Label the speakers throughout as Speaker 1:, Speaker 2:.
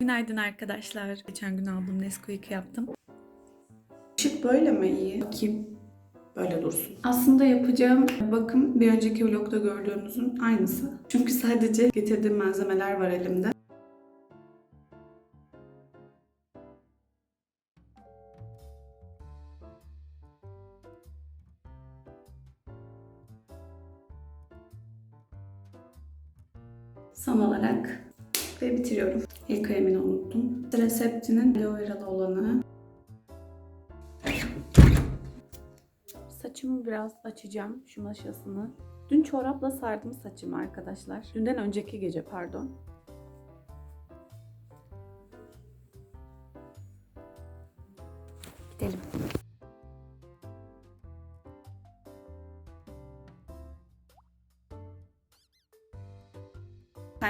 Speaker 1: Günaydın arkadaşlar. Geçen gün aldığım Nesquik'i yaptım.
Speaker 2: Işık böyle mi iyi? Bakayım. Böyle dursun. Aslında yapacağım bakım bir önceki vlogda gördüğünüzün aynısı. Çünkü sadece getirdiğim malzemeler var elimde. Son olarak ve bitiriyorum. El kremini unuttum. Reseptinin aloe veralı olanı. Saçımı biraz açacağım şu maşasını. Dün çorapla sardım saçımı arkadaşlar. Dünden önceki gece pardon.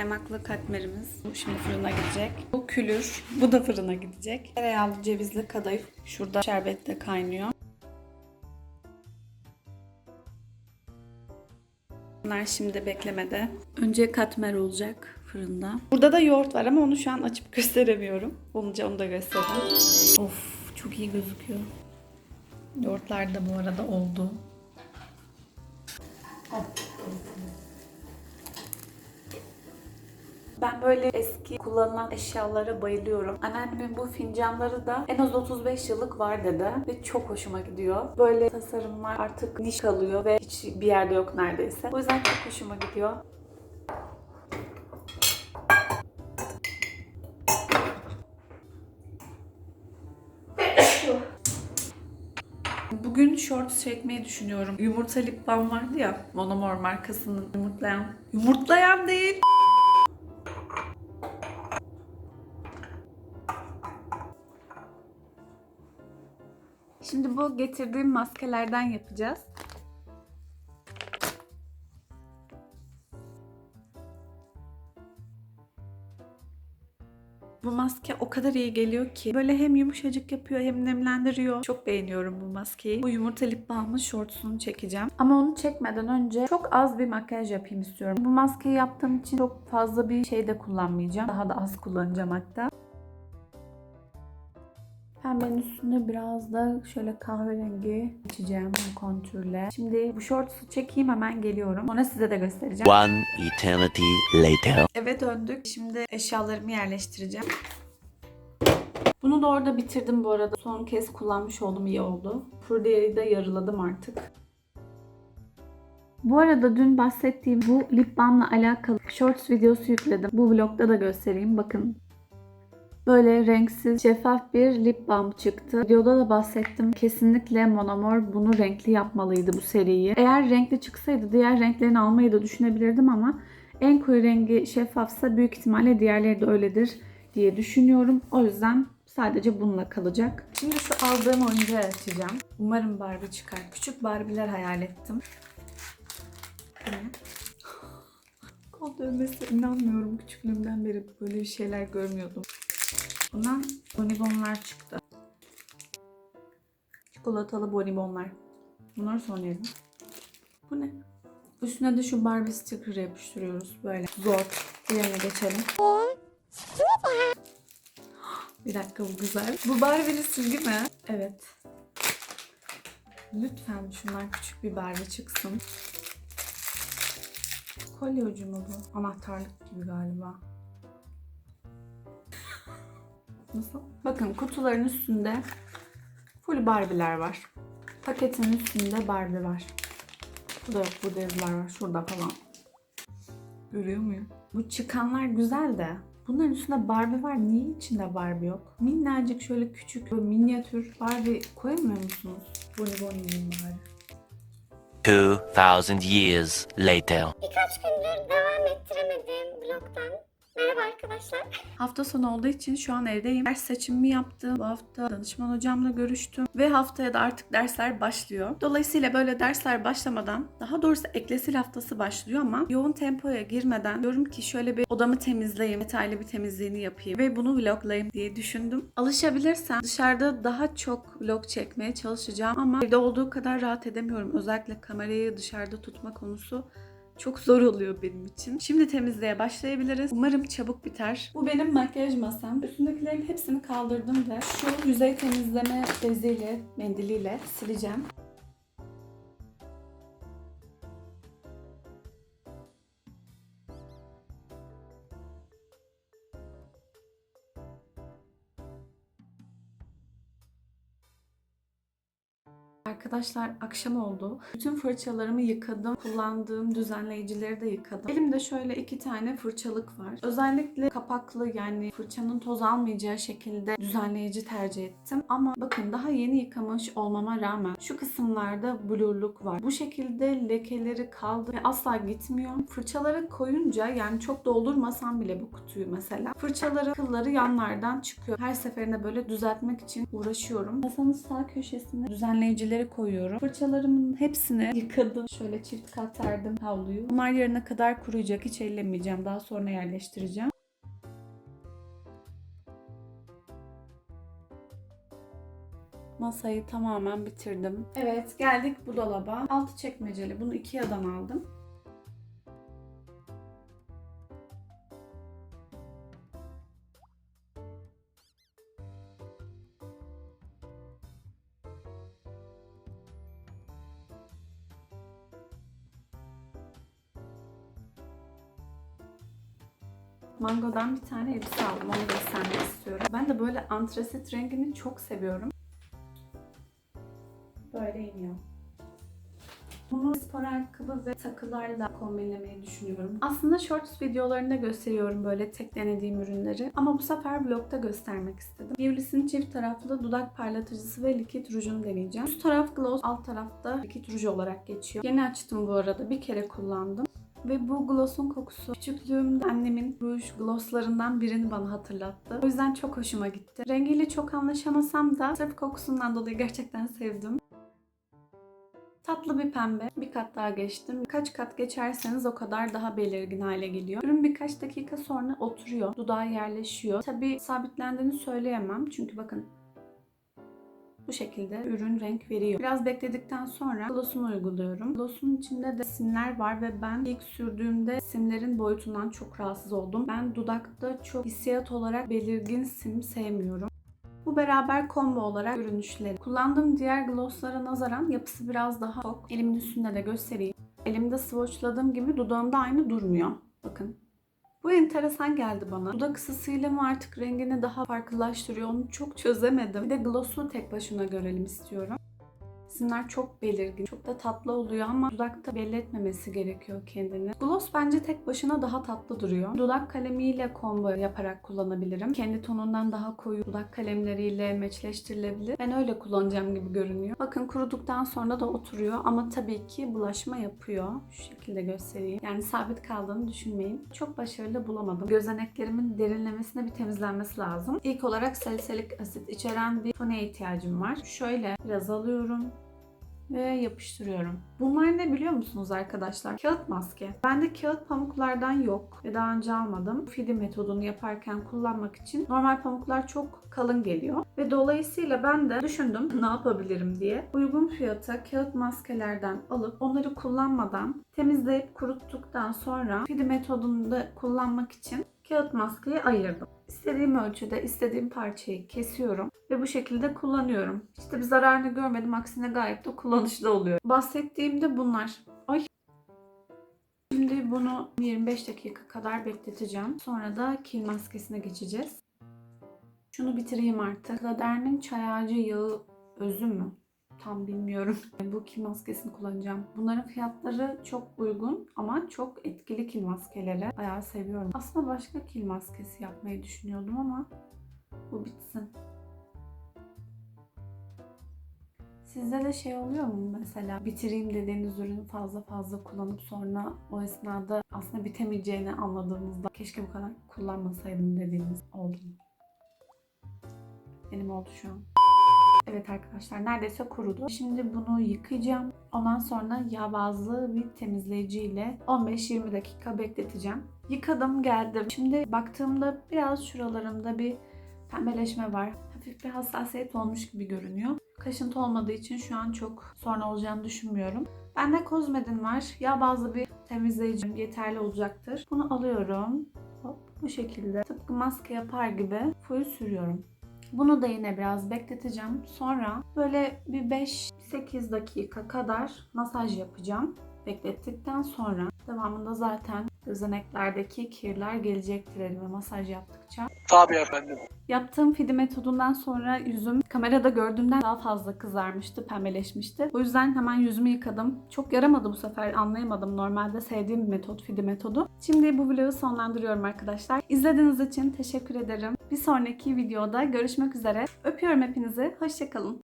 Speaker 2: Kaymaklı katmerimiz şimdi fırına gidecek. Bu külür, bu da fırına gidecek. Tereyağlı cevizli kadayıf şurada şerbette kaynıyor. Bunlar şimdi beklemede. Önce katmer olacak fırında. Burada da yoğurt var ama onu şu an açıp gösteremiyorum. Olunca onu da göstereyim. Of çok iyi gözüküyor. Yoğurtlar da bu arada oldu. Ben böyle eski kullanılan eşyalara bayılıyorum. Anneannemin bu fincanları da en az 35 yıllık var dedi ve çok hoşuma gidiyor. Böyle tasarımlar artık niş kalıyor ve hiç bir yerde yok neredeyse. O yüzden çok hoşuma gidiyor. Bugün shorts çekmeyi düşünüyorum. Yumurta lip balm vardı ya. Monomor markasının yumurtlayan. Yumurtlayan değil. Şimdi bu getirdiğim maskelerden yapacağız. Bu maske o kadar iyi geliyor ki. Böyle hem yumuşacık yapıyor hem nemlendiriyor. Çok beğeniyorum bu maskeyi. Bu yumurta lip balmın shortsunu çekeceğim. Ama onu çekmeden önce çok az bir makyaj yapayım istiyorum. Bu maskeyi yaptığım için çok fazla bir şey de kullanmayacağım. Daha da az kullanacağım hatta. Pembenin üstüne biraz da şöyle kahverengi içeceğim bu kontürle. Şimdi bu shorts'u çekeyim hemen geliyorum. Sonra size de göstereceğim.
Speaker 3: One eternity later.
Speaker 1: Eve döndük. Şimdi eşyalarımı yerleştireceğim. Bunu da orada bitirdim bu arada. Son kez kullanmış oldum iyi oldu. Fırdiyeyi de yarıladım artık. Bu arada dün bahsettiğim bu lip balmla alakalı shorts videosu yükledim. Bu vlogda da göstereyim. Bakın Böyle renksiz, şeffaf bir lip balm çıktı. Videoda da bahsettim. Kesinlikle Monomor bunu renkli yapmalıydı bu seriyi. Eğer renkli çıksaydı diğer renklerini almayı da düşünebilirdim ama en koyu rengi şeffafsa büyük ihtimalle diğerleri de öyledir diye düşünüyorum. O yüzden sadece bununla kalacak. Şimdi şu aldığım oyuncağı açacağım. Umarım Barbie çıkar. Küçük Barbie'ler hayal ettim. Kol dövmesi inanmıyorum. Küçüklüğümden beri böyle bir şeyler görmüyordum. Bundan bonibonlar çıktı. Çikolatalı bonibonlar. Bunları sonra yedim. Bu ne? Üstüne de şu Barbie sticker yapıştırıyoruz böyle. Zor. Diğerine geçelim. Bir dakika bu güzel. Bu Barbie'li silgi mi? Evet. Lütfen şundan küçük bir Barbie çıksın. Kolye ucu mu bu? Anahtarlık gibi galiba. Nasıl? Bakın kutuların üstünde full Barbie'ler var. Paketin üstünde Barbie var. Bu da yok. Burada yazılar var. Şurada falan. Görüyor muyum? Bu çıkanlar güzel de bunların üstünde Barbie var. Niye içinde Barbie yok? Minnacık şöyle küçük böyle minyatür Barbie koyamıyor musunuz? Bonibon yiyeyim bari.
Speaker 3: 2000 years later.
Speaker 4: Birkaç gündür devam ettiremediğim blogdan merhaba arkadaşlar.
Speaker 1: Hafta sonu olduğu için şu an evdeyim. Ders seçimimi yaptım. Bu hafta danışman hocamla görüştüm. Ve haftaya da artık dersler başlıyor. Dolayısıyla böyle dersler başlamadan, daha doğrusu eklesil haftası başlıyor ama yoğun tempoya girmeden diyorum ki şöyle bir odamı temizleyeyim, detaylı bir temizliğini yapayım ve bunu vloglayayım diye düşündüm. Alışabilirsem dışarıda daha çok vlog çekmeye çalışacağım ama evde olduğu kadar rahat edemiyorum. Özellikle kamerayı dışarıda tutma konusu
Speaker 2: Çok zor oluyor benim için. Şimdi temizliğe başlayabiliriz. Umarım çabuk biter. Bu benim makyaj masam. Üstündekilerin hepsini kaldırdım ve şu yüzey temizleme beziyle, mendiliyle sileceğim. Arkadaşlar akşam oldu. Bütün fırçalarımı yıkadım. Kullandığım düzenleyicileri de yıkadım. Elimde şöyle iki tane fırçalık var. Özellikle kapaklı yani fırçanın toz almayacağı şekilde düzenleyici tercih ettim. Ama bakın daha yeni yıkamış olmama rağmen şu kısımlarda blurluk var. Bu şekilde lekeleri kaldı ve asla gitmiyor. Fırçaları koyunca yani çok doldurmasam bile bu kutuyu mesela. Fırçaları kılları yanlardan çıkıyor. Her seferinde böyle düzeltmek için uğraşıyorum. Masanın sağ köşesine düzenleyicileri koyuyorum. Fırçalarımın hepsini yıkadım. Şöyle çift kat serdim havluyu. Bunlar yarına kadar kuruyacak. Hiç ellemeyeceğim. Daha sonra yerleştireceğim. Masayı tamamen bitirdim. Evet geldik bu dolaba. Altı çekmeceli. Bunu Ikea'dan aldım. Mango'dan bir tane elbise aldım. Onu göstermek istiyorum. Ben de böyle antresit rengini çok seviyorum. Böyle iniyor. Bunu spor ayakkabı ve takılarla kombinlemeyi düşünüyorum. Aslında shorts videolarında gösteriyorum böyle tek denediğim ürünleri. Ama bu sefer vlogda göstermek istedim. Biblis'in çift taraflı dudak parlatıcısı ve likit rujunu deneyeceğim. Üst taraf gloss, alt tarafta likit ruju olarak geçiyor. Yeni açtım bu arada. Bir kere kullandım. Ve bu gloss'un kokusu küçüklüğümde annemin ruj glosslarından birini bana hatırlattı. O yüzden çok hoşuma gitti. Rengiyle çok anlaşamasam da sırf kokusundan dolayı gerçekten sevdim. Tatlı bir pembe. Bir kat daha geçtim. Kaç kat geçerseniz o kadar daha belirgin hale geliyor. Ürün birkaç dakika sonra oturuyor. Dudağa yerleşiyor. Tabii sabitlendiğini söyleyemem. Çünkü bakın bu şekilde ürün renk veriyor. Biraz bekledikten sonra gloss'unu uyguluyorum. Gloss'un içinde de simler var ve ben ilk sürdüğümde simlerin boyutundan çok rahatsız oldum. Ben dudakta çok hissiyat olarak belirgin sim sevmiyorum. Bu beraber combo olarak ürün üçleri. Kullandığım diğer glosslara nazaran yapısı biraz daha tok. Elimin üstünde de göstereyim. Elimde swatchladığım gibi dudağımda aynı durmuyor. Bakın. Bu enteresan geldi bana. Dudak ısısıyla mı artık rengini daha farklılaştırıyor onu çok çözemedim. Bir de gloss'u tek başına görelim istiyorum. Simler çok belirgin, çok da tatlı oluyor ama dudakta belli etmemesi gerekiyor kendini. Gloss bence tek başına daha tatlı duruyor. Dudak kalemiyle combo yaparak kullanabilirim. Kendi tonundan daha koyu dudak kalemleriyle meçleştirilebilir. Ben öyle kullanacağım gibi görünüyor. Bakın kuruduktan sonra da oturuyor ama tabii ki bulaşma yapıyor. Şu şekilde göstereyim. Yani sabit kaldığını düşünmeyin. Çok başarılı bulamadım. Gözeneklerimin derinlemesine bir temizlenmesi lazım. İlk olarak salisilik asit içeren bir toniğe ihtiyacım var. Şöyle biraz alıyorum ve yapıştırıyorum. Bunlar ne biliyor musunuz arkadaşlar? Kağıt maske. Bende kağıt pamuklardan yok ve daha önce almadım. Fidi metodunu yaparken kullanmak için normal pamuklar çok kalın geliyor. Ve dolayısıyla ben de düşündüm ne yapabilirim diye. Uygun fiyata kağıt maskelerden alıp onları kullanmadan temizleyip kuruttuktan sonra Fidi metodunu da kullanmak için kağıt maskeyi ayırdım. İstediğim ölçüde istediğim parçayı kesiyorum ve bu şekilde kullanıyorum. İşte bir zararını görmedim. Aksine gayet de kullanışlı oluyor. Bahsettiğimde bunlar. Ay. Şimdi bunu 25 dakika kadar bekleteceğim. Sonra da kil maskesine geçeceğiz. Şunu bitireyim artık. Lader'in çay ağacı yağı özü mü? Tam bilmiyorum. Bu kil maskesini kullanacağım. Bunların fiyatları çok uygun ama çok etkili kil maskeleri. Bayağı seviyorum. Aslında başka kil maskesi yapmayı düşünüyordum ama bu bitsin. Sizde de şey oluyor mu mesela bitireyim dediğiniz ürünü fazla fazla kullanıp sonra o esnada aslında bitemeyeceğini anladığınızda keşke bu kadar kullanmasaydım dediğiniz oldu mu? Benim oldu şu an. Evet arkadaşlar neredeyse kurudu. Şimdi bunu yıkayacağım. Ondan sonra yağ bazlı bir temizleyici ile 15-20 dakika bekleteceğim. Yıkadım geldim. Şimdi baktığımda biraz şuralarımda bir pembeleşme var. Hafif bir hassasiyet olmuş gibi görünüyor. Kaşıntı olmadığı için şu an çok sorun olacağını düşünmüyorum. Bende Kozmed'in var. Yağ bazlı bir temizleyicim yeterli olacaktır. Bunu alıyorum. Hop bu şekilde tıpkı maske yapar gibi full sürüyorum. Bunu da yine biraz bekleteceğim. Sonra böyle bir 5-8 dakika kadar masaj yapacağım. Beklettikten sonra devamında zaten gözeneklerdeki kirler gelecektir elime masaj yaptıkça.
Speaker 5: Tabii efendim.
Speaker 2: Yaptığım fidi metodundan sonra yüzüm kamerada gördüğümden daha fazla kızarmıştı, pembeleşmişti. O yüzden hemen yüzümü yıkadım. Çok yaramadı bu sefer anlayamadım. Normalde sevdiğim bir metot fidi metodu. Şimdi bu vlogu sonlandırıyorum arkadaşlar. İzlediğiniz için teşekkür ederim. Bir sonraki videoda görüşmek üzere. Öpüyorum hepinizi. Hoşçakalın.